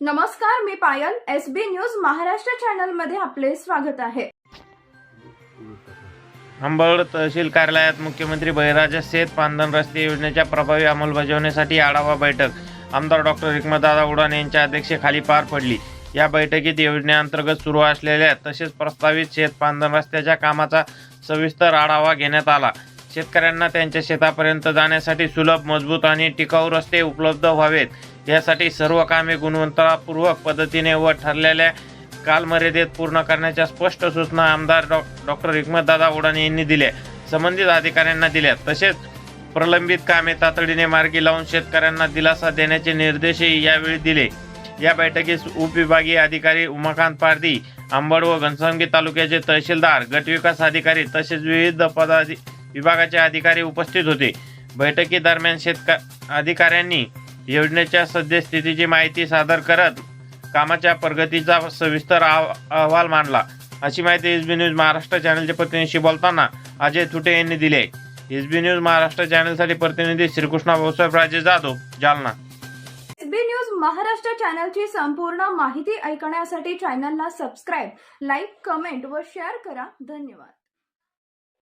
नमस्कार मी Payal S B News Maharashtra चॅनलमध्ये आपले स्वागत आहे. अंबड तहसील कार्यालयात मुख्यमंत्री बळीराजा शेत पांधन रस्ते योजनेच्या प्रभावी अंमलबजावणीसाठी आढावा बैठक. आमदार डॉक्टर हिकमतदादा उडान यांच्या अध्यक्षतेखाली पार पडली. या बैठकीत योजनेअंतर्गत सुरू असलेल्या तसेच प्रस्तावित शेत पांधन रस्त्याच्या कामाचा सविस्तर आढावा घेण्यात आला. शेतकऱ्यांना त्यांच्या शेतापर्यंत जाण्यासाठी सुलभ मजबूत आणि टिकाऊ रस्ते उपलब्ध व्हावेत. यासाठी सर्व कामे गुणवत्तापूर्वक पद्धतीने व ठरलेल्या कालमर्यादेत पूर्ण करण्याच्या स्पष्ट सूचना आमदार डॉ डॉक्टर हिकमतदादा उडाने यांनी दिल्या. संबंधित अधिकाऱ्यांना दिल्या. तसेच प्रलंबित कामे तातडीने मार्गी लावून शेतकऱ्यांना दिलासा देण्याचे निर्देशही यावेळी दिले. या बैठकीस उपविभागीय अधिकारी उमाकांत पारदी अंबड व घनसावंगी तालुक्याचे तहसीलदार गटविकास अधिकारी तसेच विविध पदाधि विभागाचे अधिकारी उपस्थित होते. बैठकीदरम्यान शेतक अधिकाऱ्यांनी योजनेच्या सद्यस्थितीची माहिती सादर करत कामाच्या प्रगतीचा सविस्तर अहवाल मांडला. अशी माहिती एस बी न्यूज महाराष्ट्र चॅनलच्या प्रतिनिधीशी बोलताना अजय थुटे यांनी दिली. आहे एस बी न्यूज महाराष्ट्र चॅनलसाठी प्रतिनिधी Shrikrishna Bhausaheb Raje Jadhav Jalna. S B News Maharashtra चॅनलची संपूर्ण माहिती ऐकण्यासाठी चॅनलला सबस्क्राईब लाईक कमेंट व शेअर करा. धन्यवाद.